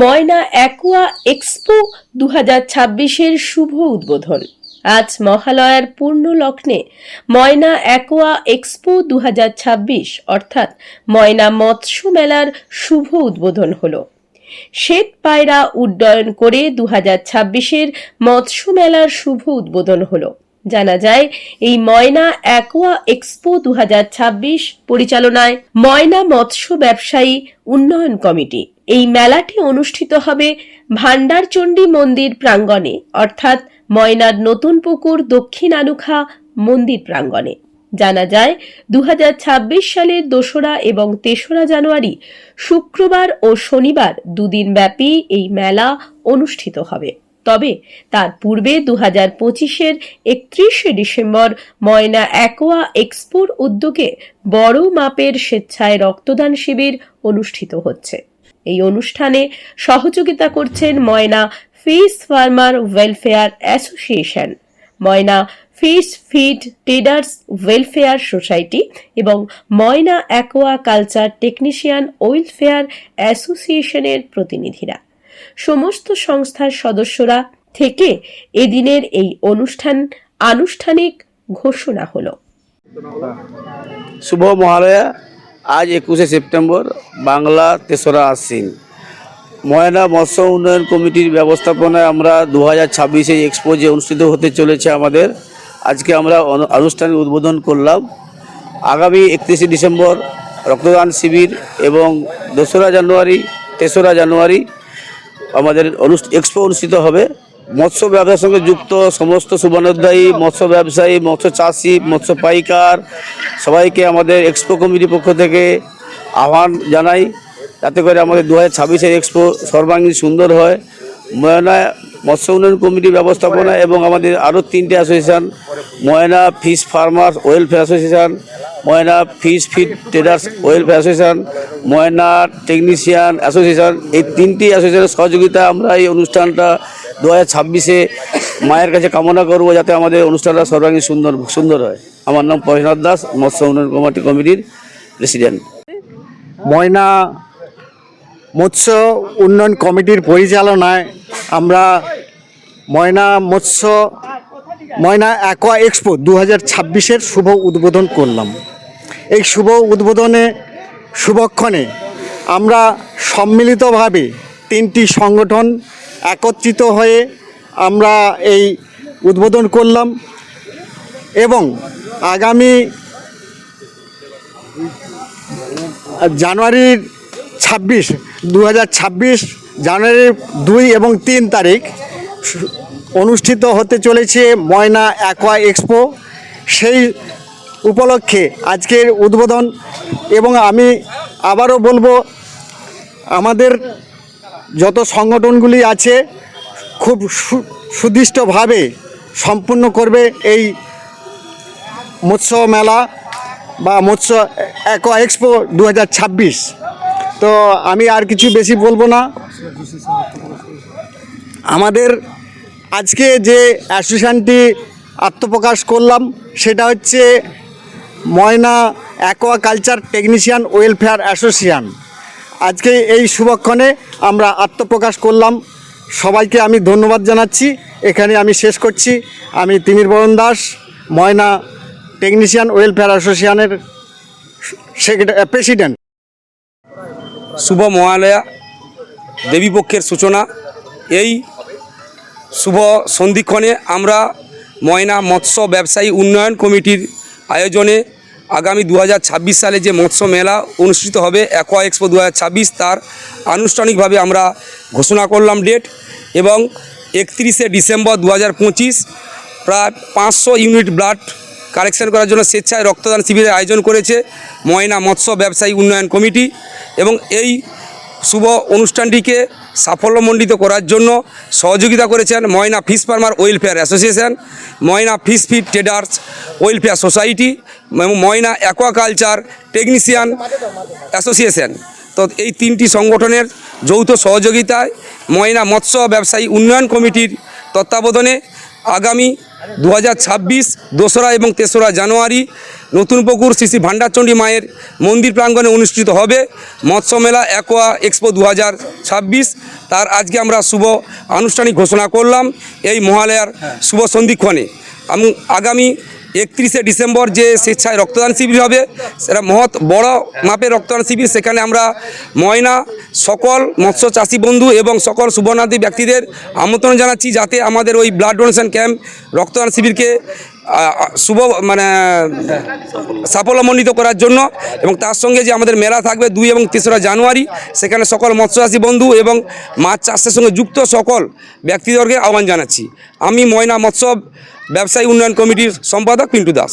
ময়না aqua expo দু হাজার ছাব্বিশের শুভ উদ্বোধন। আজ মহালয়ার পূর্ণ লগ্নে ময়না অ্যাকোয়া এক্সপো দু হাজার ছাব্বিশ, অর্থাৎ ময়না মৎস্য মেলার শুভ উদ্বোধন হল। শ্বেত পায়রা উড্ডয়ন করে দু হাজার ছাব্বিশের মৎস্য মেলার শুভ উদ্বোধন হলো। জানা যায়, এই ময়না অ্যাকোয়া এক্সপো দু হাজার ছাব্বিশ পরিচালনায় ময়না মৎস্য ব্যবসায়ী উন্নয়ন কমিটি এই মেলাটি অনুষ্ঠিত হবে ভান্ডারচণ্ডী মন্দির প্রাঙ্গণে, অর্থাৎ ময়নার নতুন পুকুর দক্ষিণ আলুখা মন্দির প্রাঙ্গণে। জানা যায় দু হাজার ছাব্বিশ সালের দোসরা এবং তেসরা জানুয়ারি, শুক্রবার ও শনিবার দুদিন ব্যাপী এই মেলা অনুষ্ঠিত হবে। তবে তার পূর্বে দু হাজার পঁচিশের একত্রিশে ডিসেম্বর ময়না অ্যাকোয়া এক্সপোর উদ্যোগে বড় মাপের স্বেচ্ছায় রক্তদান শিবির অনুষ্ঠিত হচ্ছে। এই অনুষ্ঠানে সহযোগিতা করছেন Moyna fish farmer welfare association. Moyna fish feed traders welfare society এবং Moyna aquaculture technician welfare অ্যাসোসিয়েশনের প্রতিনিধিরা। সমস্ত সংস্থার সদস্যরা থেকে এদিনের এই অনুষ্ঠান আনুষ্ঠানিক ঘোষণা হলো। শুভ মহালয়া। আজ একুশে সেপ্টেম্বর, বাংলা তেসরা আশ্বিন। ময়না মৎস্য উন্নয়ন কমিটির ব্যবস্থাপনায় আমরা দু হাজার ছাব্বিশে এক্সপো যে অনুষ্ঠিত হতে চলেছে আমাদের। আজকে আমরা আনুষ্ঠানিক উদ্বোধন করলাম। আগামী একত্রিশে ডিসেম্বর রক্তদান শিবির এবং দোসরা জানুয়ারি, তেসরা জানুয়ারি আমাদের অনুষ্ঠ এক্সপো অনুষ্ঠিত হবে। মৎস্য ব্যবসার সঙ্গে যুক্ত সমস্ত সুবর্ণোদ্যায়ী মৎস্য ব্যবসায়ী, মৎস্য চাষি, মৎস্য পাইকার, সবাইকে আমাদের এক্সপো কমিটির পক্ষ থেকে আহ্বান জানাই। যাতে করে আমাদের দু হাজার ছাব্বিশের এক্সপো সর্বাঙ্গীন সুন্দর হয়। ময়না মৎস্য উন্নয়ন কমিটির ব্যবস্থাপনা এবং আমাদের আরও তিনটে association, Moyna fish farmers welfare association, Moyna fish feed traders welfare association, Moyna technician association. এই তিনটি অ্যাসোসিয়েশনের সহযোগিতা আমরা এই অনুষ্ঠানটা দু হাজার ছাব্বিশে মায়ের কাছে কামনা করব যাতে আমাদের অনুষ্ঠানটা সর্বাঙ্গীন সুন্দর সুন্দর হয়। আমার নাম পয়নাথ দাস, মৎস্য উন্নয়ন কমিটি কমিটির প্রেসিডেন্ট ময়না, মৎস্য উন্নয়ন কমিটির পরিচালনায় আমরা ময়না মৎস্য, ময়না অ্যাকোয়া এক্সপো দু হাজার ছাব্বিশের শুভ উদ্বোধন করলাম। এই শুভ উদ্বোধনে, শুভক্ষণে আমরা সম্মিলিতভাবে তিনটি সংগঠন একত্রিত হয়ে আমরা এই উদ্বোধন করলাম এবং আগামী জানুয়ারির ছাব্বিশ দু জানুয়ারির দুই এবং তিন তারিখ অনুষ্ঠিত হতে চলেছে ময়না অ্যাকোয়া এক্সপো। সেই উপলক্ষে আজকের উদ্বোধন এবং আমি আবারও বলব, আমাদের যত সংগঠনগুলি আছে, খুব সুদৃষ্টভাবে সম্পূর্ণ করবে এই মৎস্য মেলা বা মৎস্য অ্যাকোয়া এক্সপো দু হাজার ছাব্বিশ। তো আমি আর কিছু বেশি বলব না। আমাদের আজকে যে অ্যাসোসিয়েশনটি আত্মপ্রকাশ করলাম, সেটা হচ্ছে Moyna aquaculture technician welfare association. আজকে এই শুভক্ষণে আমরা আত্মপ্রকাশ করলাম। সবাইকে আমি ধন্যবাদ জানাচ্ছি। এখানে আমি শেষ করছি। আমি তিমির বরণ দাস, ময়না টেকনিশিয়ান ওয়েলফেয়ার অ্যাসোসিয়েশনের সেক্রেটারি প্রেসিডেন্ট শুভ মহালয়া দেবীপক্ষের সূচনা। এই শুভ সন্ধিক্ষণে আমরা ময়না মৎস্য ব্যবসায়ী উন্নয়ন কমিটির আয়োজনে আগামী দু হাজার ছাব্বিশ সালে যে মৎস্য মেলা অনুষ্ঠিত হবে অ্যাকোয়া এক্সপো দু হাজার ছাব্বিশ, তার আনুষ্ঠানিকভাবে আমরা ঘোষণা করলাম ডেট এবং একত্রিশে ডিসেম্বর দু হাজার পঁচিশ প্রায় পাঁচশো ইউনিট ব্লাড কালেকশন করার জন্য স্বেচ্ছায় রক্তদান শিবিরের আয়োজন করেছে ময়না মৎস্য ব্যবসায়ী উন্নয়ন কমিটি এবং এই শুভ অনুষ্ঠানটিকে সাফল্যমণ্ডিত করার জন্য সহযোগিতা করেছেন Moyna fish farmer welfare association, Moyna fish feed traders welfare society Moyna aquaculture technician association তো এই তিনটি সংগঠনের যৌথ সহযোগিতায় ময়না মৎস্য ব্যবসায়ী উন্নয়ন কমিটির তত্ত্বাবধানে আগামী দু হাজার ছাব্বিশ দোসরা এবং তেসরা জানুয়ারি নতুন পুকুর শ্রী শ্রী ভান্ডারচণ্ডী মায়ের মন্দির প্রাঙ্গণে অনুষ্ঠিত হবে। মৎস্য মেলা অ্যাকোয়া এক্সপো দু হাজার ছাব্বিশ। তার আজকে আমরা শুভ আনুষ্ঠানিক ঘোষণা করলাম এই মহালয়ার শুভ সন্ধিক্ষণে। আগামী একত্রিশে ডিসেম্বর যে স্বেচ্ছায় রক্তদান শিবির হবে, সেটা মহৎ বড় মাপের রক্তদান শিবির। সেখানে আমরা ময়না, সকল মৎস্য চাষি বন্ধু এবং সকল সুবর্ণাদি ব্যক্তিদের আমন্ত্রণ জানাচ্ছি যাতে আমাদের ওই ব্লাড ডোনেশন ক্যাম্প রক্তদান শিবিরকে শুভ মানে সাফল্যমণ্ডিত করার জন্য এবং তার সঙ্গে যে আমাদের মেলা থাকবে দুই এবং তেসরা জানুয়ারি, সেখানে সকল মৎস্যচাষী বন্ধু এবং মাছ চাষের সঙ্গে যুক্ত সকল ব্যক্তিদেরকে আহ্বান জানাচ্ছি। আমি ময়না মৎস্য ব্যবসায়ী উন্নয়ন কমিটির সম্পাদক পিন্টু দাস।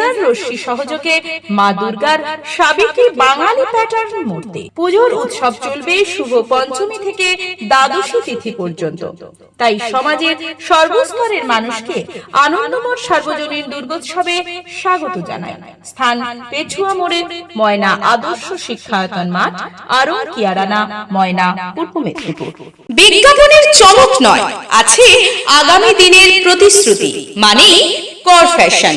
লেজার রশ্মি সহযোগে মা দুর্গার সাবেকি বাঙালি প্যাটার্ন মূর্তি। পুজোর উৎসব চলবে শুভ পঞ্চমী থেকে দ্বাদশী তিথি পর্যন্ত। তাই সমাজের সর্বস্তরের মানুষকে আনন্দময় সার্বজনীন দুর্গোৎসবে স্বাগত জানায় স্থান পেছুয়া মোড়ে ময়না আদর্শ শিক্ষায়তন মাঠ আরং কিয়ারানা ময়না পূর্ব মেদিনীপুর। বিজ্ঞাপনের চমক নয়, আছে আগামী দিনের প্রতিশ্রুতি মানে কর ফ্যাশন